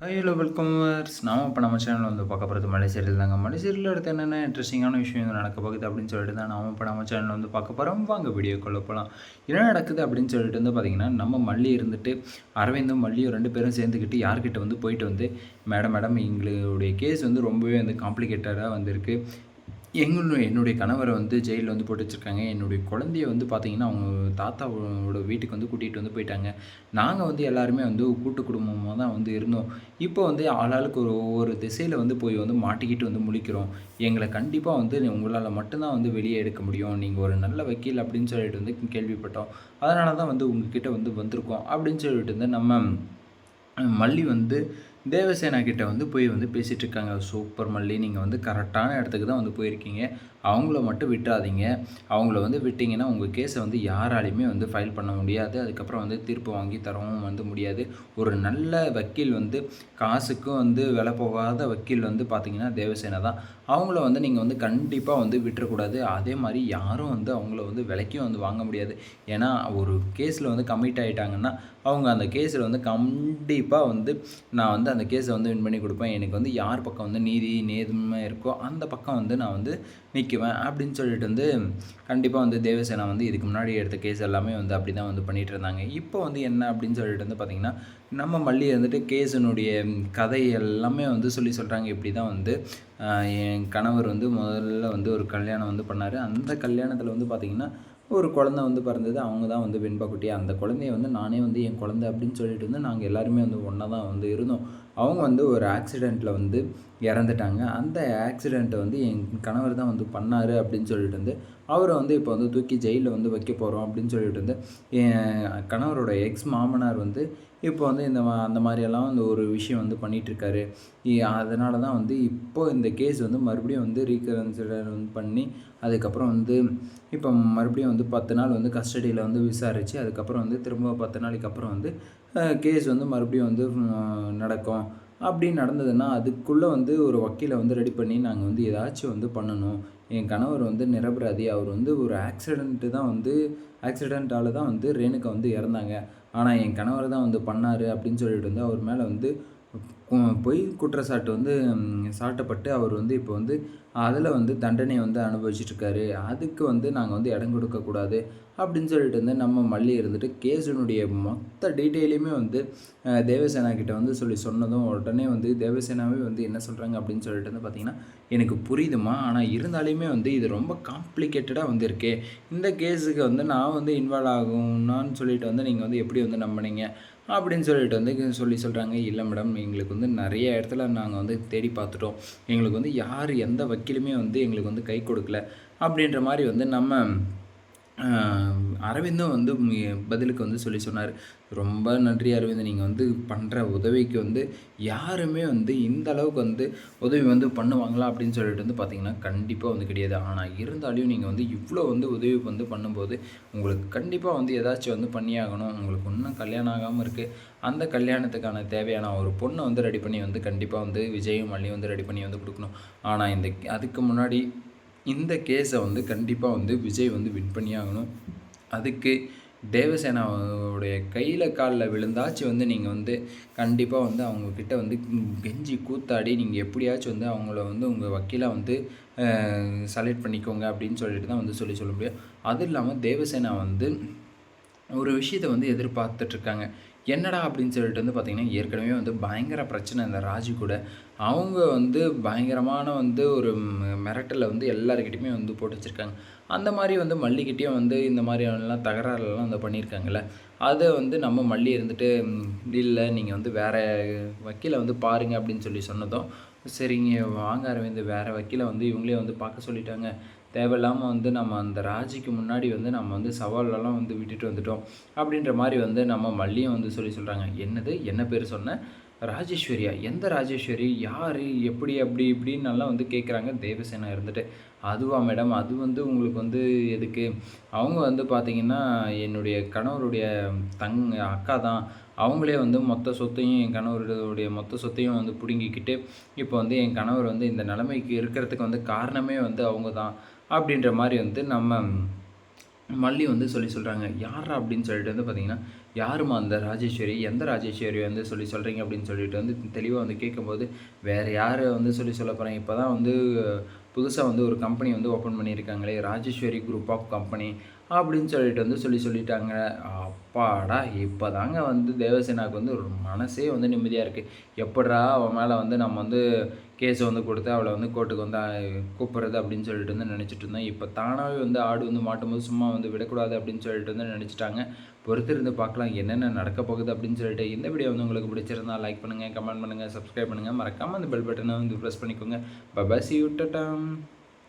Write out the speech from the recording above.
Hello welcome நாம் இப்போ நம்ம சேனல் வந்து பார்க்க போகிறது மலை தாங்க. மலை அடுத்து என்னென்ன இன்ட்ரெஸ்டிங்கான விஷயம் நடக்க போகுது அப்படின்னு சொல்லிட்டு தான் நாம் இப்போ நம்ம சேனல் வந்து பார்க்க போகிறோம் வாங்க வீடியோக்குள்ளே போகலாம் என்ன நடக்குது அப்படின்னு சொல்லிட்டு வந்து பார்த்திங்கன்னா நம்ம மல்லி இருந்துட்டு அரவிந்தும் மல்லியும் ரெண்டு பேரும் சேர்ந்துக்கிட்டு யார்கிட்ட வந்து போயிட்டு வந்து மேடம் மேடம் எங்களுடைய கேஸ் வந்து ரொம்பவே வந்து காம்ப்ளிகேட்டடாக வந்திருக்கு. எங்களுடைய என்னுடைய கணவரை வந்து ஜெயிலில் வந்து போட்டு வச்சுருக்காங்க. என்னுடைய குழந்தைய வந்து பார்த்தீங்கன்னா அவங்க தாத்தாவோட வீட்டுக்கு வந்து கூட்டிகிட்டு வந்து போயிட்டாங்க. நாங்கள் வந்து எல்லாருமே வந்து கூட்டு குடும்பமாக தான் வந்து இருந்தோம். இப்போ வந்து ஆளாளுக்கு ஒரு ஒவ்வொரு திசையில் வந்து போய் வந்து மாட்டிக்கிட்டு வந்து முழிக்கிறோம். எங்களை கண்டிப்பாக வந்து உங்களால் மட்டும்தான் வந்து வெளியே எடுக்க முடியும். நீங்கள் ஒரு நல்ல வக்கீல் அப்படின்னு சொல்லிட்டு வந்து கேள்விப்பட்டோம். அதனால தான் வந்து உங்ககிட்ட வந்து வந்திருக்கோம் அப்படின்னு சொல்லிட்டு வந்து நம்ம மல்லி வந்து தேவசேனா கிட்ட வந்து போய் வந்து பேசிகிட்டு இருக்காங்க. சூப்பர் மல்லி நீங்கள் வந்து கரெக்டான இடத்துக்கு தான் வந்து போயிருக்கீங்க. அவங்கள மட்டும் விட்டுறாதீங்க அவங்கள வந்து விட்டிங்கன்னா உங்கள் கேஸை வந்து யாராலையுமே வந்து ஃபைல் பண்ண முடியாது. அதுக்கப்புறம் வந்து தீர்ப்பு வாங்கி தரவும் வந்து முடியாது. ஒரு நல்ல வக்கீல் வந்து காசுக்கும் வந்து விலை போகாத வக்கீல் வந்து பார்த்திங்கன்னா தேவசேனா தான். அவங்கள வந்து நீங்கள் வந்து கண்டிப்பாக வந்து விட்டுறக்கூடாது. அதே மாதிரி யாரும் வந்து அவங்கள வந்து விலைக்கும் வந்து வாங்க முடியாது. ஏன்னா ஒரு கேஸில் வந்து கமிட் ஆகிட்டாங்கன்னா அவங்க அந்த கேஸில் வந்து கண்டிப்பாக வந்து நான் வந்து அந்த கேஸை வந்து வின் பண்ணி கொடுப்பேன். எனக்கு வந்து யார் பக்கம் வந்து நீதி நேர்மை இருக்கோ அந்த பக்கம் வந்து நான் வந்து நிற்குவேன் அப்படின்னு சொல்லிட்டு வந்து கண்டிப்பாக வந்து தேவசேனா வந்து இதுக்கு முன்னாடி எடுத்த கேஸ் எல்லாமே வந்து அப்படி தான் வந்து பண்ணிகிட்டு இருந்தாங்க. இப்போ வந்து என்ன அப்படின்னு சொல்லிட்டு வந்து பார்த்திங்கன்னா நம்ம மல்லி வந்துட்டு கேஸினுடைய கதை எல்லாமே வந்து சொல்லி சொல்கிறாங்க இப்படி தான் வந்து என் கணவர் வந்து முதல்ல வந்து ஒரு கல்யாணம் வந்து பண்ணார். அந்த கல்யாணத்தில் வந்து பார்த்திங்கன்னா ஒரு குழந்த வந்து பிறந்தது அவங்க தான் வந்து வெண்பா குட்டி. அந்த குழந்தைய வந்து நானே வந்து என் குழந்தை அப்படின்னு சொல்லிட்டு வந்து நாங்கள் எல்லாருமே வந்து ஒன்றா தான் வந்து இருந்தோம். அவங்க வந்து ஒரு ஆக்சிடெண்ட்டில் வந்து இறந்துட்டாங்க. அந்த ஆக்சிடெண்ட்டை வந்து என் கணவர் தான் வந்து பண்ணார் அப்படின்னு சொல்லிட்டு வந்து அவரை வந்து இப்போ வந்து தூக்கி ஜெயிலில் வந்து வைக்க போகிறோம் அப்படின்னு சொல்லிட்டு வந்து என் கணவரோட எக்ஸ் மாமனார் வந்து இப்போ வந்து இந்த அந்த மாதிரியெல்லாம் வந்து ஒரு விஷயம் வந்து பண்ணிகிட்ருக்காரு அதனால தான் வந்து இப்போ இந்த கேஸ் வந்து மறுபடியும் வந்து ரீகன்சிடர் வந்து பண்ணி அதுக்கப்புறம் வந்து இப்போ மறுபடியும் வந்து பத்து நாள் வந்து கஸ்டடியில் வந்து விசாரித்து அதுக்கப்புறம் வந்து திரும்ப பத்து நாளைக்கு அப்புறம் வந்து கேஸ் வந்து மறுபடியும் வந்து நடக்கும். அப்படி நடந்ததுன்னா அதுக்குள்ளே வந்து ஒரு வக்கீலை வந்து ரெடி பண்ணி நாங்கள் வந்து ஏதாச்சும் வந்து பண்ணணும். என் கணவர் வந்து நிரபராதி. அவர் வந்து ஒரு ஆக்சிடெண்ட்டு தான் வந்து ஆக்சிடெண்ட்டால் தான் வந்து ரேணுக்கா வந்து இறந்தாங்க. ஆனால் என் கணவர் தான் வந்து பண்ணார் அப்படின்னு சொல்லிட்டு வந்து அவர் மேலே வந்து பொய் குற்றச்சாட்டு வந்து சாட்டப்பட்டு அவர் வந்து இப்போ வந்து அதில் வந்து தண்டனையை வந்து அனுபவிச்சிட்ருக்காரு. அதுக்கு வந்து நாங்கள் வந்து இடம் கொடுக்கக்கூடாது அப்படின்னு சொல்லிட்டு வந்து நம்ம மல்லி இருந்துட்டு கேஸினுடைய மொத்த டீட்டெயிலையுமே வந்து தேவசேனா கிட்ட வந்து சொல்லி சொன்னதும் உடனே வந்து தேவசேனாவே வந்து என்ன சொல்கிறாங்க அப்படின்னு சொல்லிட்டு வந்து பார்த்திங்கன்னா எனக்கு புரியுதுமா ஆனால் இருந்தாலுமே வந்து இது ரொம்ப காம்ப்ளிகேட்டடாக வந்து இருக்கே இந்த கேஸுக்கு வந்து நான் வந்து இன்வால்வ் ஆகும்னான்னு சொல்லிட்டு வந்து நீங்கள் வந்து எப்படி வந்து நம்பினீங்க? அப்படின்னு சொல்லிட்டு வந்து சொல்லி சொல்கிறாங்க இல்லை மேடம் எங்களுக்கு வந்து நிறைய இடத்துல நாங்கள் வந்து தேடி பார்த்துட்டோம். எங்களுக்கு வந்து யார் எந்த வக்கீலுமே வந்து எங்களுக்கு வந்து கை கொடுக்கல. அப்படின்ற மாதிரி வந்து நம்ம அரவிந்தும் வந்து பதிலுக்கு வந்து சொல்லி சொன்னார். ரொம்ப நன்றி அரவிந்த். நீங்கள் வந்து பண்ணுற உதவிக்கு வந்து யாருமே வந்து இந்த அளவுக்கு வந்து உதவி வந்து பண்ணுவாங்களா அப்படின்னு சொல்லிட்டு வந்து பார்த்திங்கன்னா கண்டிப்பாக வந்து கிடையாது. ஆனால் இருந்தாலும் நீங்கள் வந்து இவ்வளோ வந்து உதவி வந்து பண்ணும்போது உங்களுக்கு கண்டிப்பாக வந்து ஏதாச்சும் வந்து பண்ணியாகணும். உங்களுக்கு இன்னும் கல்யாணம் ஆகாமல் இருக்குது அந்த கல்யாணத்துக்கான தேவையான ஒரு பொண்ணை வந்து ரெடி பண்ணி வந்து கண்டிப்பாக வந்து விஜயும் மல்லியும் வந்து ரெடி பண்ணி வந்து கொடுக்கணும். ஆனால் இந்த அதுக்கு முன்னாடி இந்த கேஸை வந்து கண்டிப்பாக வந்து விஜய் வந்து வின் பண்ணியாகணும். அதுக்கு தேவசேனாவுடைய கையில் காலில் விழுந்தாச்சும் வந்து நீங்கள் வந்து கண்டிப்பாக வந்து அவங்கக்கிட்ட வந்து கெஞ்சி கூத்தாடி நீங்கள் எப்படியாச்சும் வந்து அவங்கள வந்து உங்கள் வக்கீலாக வந்து செலக்ட் பண்ணிக்கோங்க அப்படின்னு சொல்லிட்டு தான் வந்து சொல்லி சொல்ல முடியும். அதுவும் இல்லாமல் தேவசேனா வந்து ஒரு விஷயத்தை வந்து எதிர்பார்த்துட்ருக்காங்க என்னடா அப்படின்னு சொல்லிட்டு வந்து பார்த்திங்கன்னா ஏற்கனவே வந்து பயங்கர பிரச்சனை இந்த ராஜு கூட. அவங்க வந்து பயங்கரமான வந்து ஒரு மிரட்டலில் வந்து எல்லாருக்கிட்டையுமே வந்து போட்டு வச்சுருக்காங்க. அந்த மாதிரி வந்து மல்லிக்கிட்டேயும் வந்து இந்த மாதிரியானலாம் தகராறுலாம் வந்து பண்ணியிருக்காங்கல்ல. அதை வந்து நம்ம மல்லி இருந்துட்டு இல்லை நீங்கள் வந்து வேறு வக்கீலை வந்து பாருங்கள் அப்படின்னு சொல்லி சொன்னதும் சரிங்க வாங்க அரவிந்த் வேறு வக்கீலை வந்து இவங்களே வந்து பார்க்க சொல்லிட்டாங்க. தேவையில்லாமல் வந்து நம்ம அந்த ராஜிக்கு முன்னாடி வந்து நம்ம வந்து சவாலெல்லாம் வந்து விட்டுட்டு வந்துட்டோம். அப்படின்ற மாதிரி வந்து நம்ம மல்லியும் வந்து சொல்லி சொல்கிறாங்க என்னது? என்ன பேர் சொன்னேன் ராஜேஸ்வரியா? எந்த ராஜேஸ்வரி? யார்? எப்படி அப்படி இப்படின்னு நல்லா வந்து கேட்குறாங்க தேவசேனா இருந்துட்டு. அதுவா மேடம்? அது வந்து உங்களுக்கு வந்து எதுக்கு? அவங்க வந்து பார்த்திங்கன்னா என்னுடைய கணவருடைய தங் அக்கா தான். அவங்களே வந்து மொத்த சொத்தையும் என் கணவருடைய மொத்த சொத்தையும் வந்து பிடுங்கிக்கிட்டு இப்போ வந்து என் கணவர் வந்து இந்த நிலைமைக்கு இருக்கிறதுக்கு வந்து காரணமே வந்து அவங்க தான். அப்படின்ற மாதிரி வந்து நம்ம மல்லி வந்து சொல்லி சொல்கிறாங்க யாரா அப்படின்னு சொல்லிட்டு வந்து பார்த்தீங்கன்னா யாருமா அந்த ராஜேஸ்வரி? எந்த ராஜேஸ்வரி வந்து சொல்லி சொல்கிறீங்க அப்படின்னு சொல்லிட்டு வந்து தெளிவாக வந்து கேட்கும்போது வேறு யார் வந்து சொல்லி சொல்ல போகிறேன் இப்போ தான் வந்து புதுசாக வந்து ஒரு கம்பெனி வந்து ஓப்பன் பண்ணியிருக்காங்களே ராஜேஸ்வரி குரூப் ஆஃப் கம்பெனி அப்படின்னு சொல்லிட்டு வந்து சொல்லி சொல்லிட்டாங்க. அப்பாடா இப்போ தாங்க வந்து தேவசேனாவுக்கு வந்து ஒரு மனசே வந்து நிம்மதியாக இருக்குது எப்படா அவன் மேலே வந்து நம்ம வந்து கேஸை வந்து கொடுத்து அவளை வந்து கோர்ட்டுக்கு வந்து கூப்பிட்றது கூப்பிடுறது அப்படின்னு சொல்லிட்டு வந்து நினச்சிட்டு இருந்தோம். இப்போ தானாகவே வந்து ஆடு வந்து மாட்டும்போது சும்மா வந்து விடக்கூடாது அப்படின்னு சொல்லிட்டு வந்து நினச்சிட்டாங்க. பொறுத்திருந்து பார்க்கலாம் என்னென்ன நடக்க போகுது அப்படின்னு சொல்லிட்டு இந்த வீடியோ வந்து உங்களுக்கு பிடிச்சிருந்தா லைக் பண்ணுங்கள் கமெண்ட் பண்ணுங்கள் சப்ஸ்கிரைப் பண்ணுங்கள் மறக்காமல் அந்த பெல் பட்டனை வந்து ப்ரெஸ் பண்ணிக்கோங்க. பபாசி um,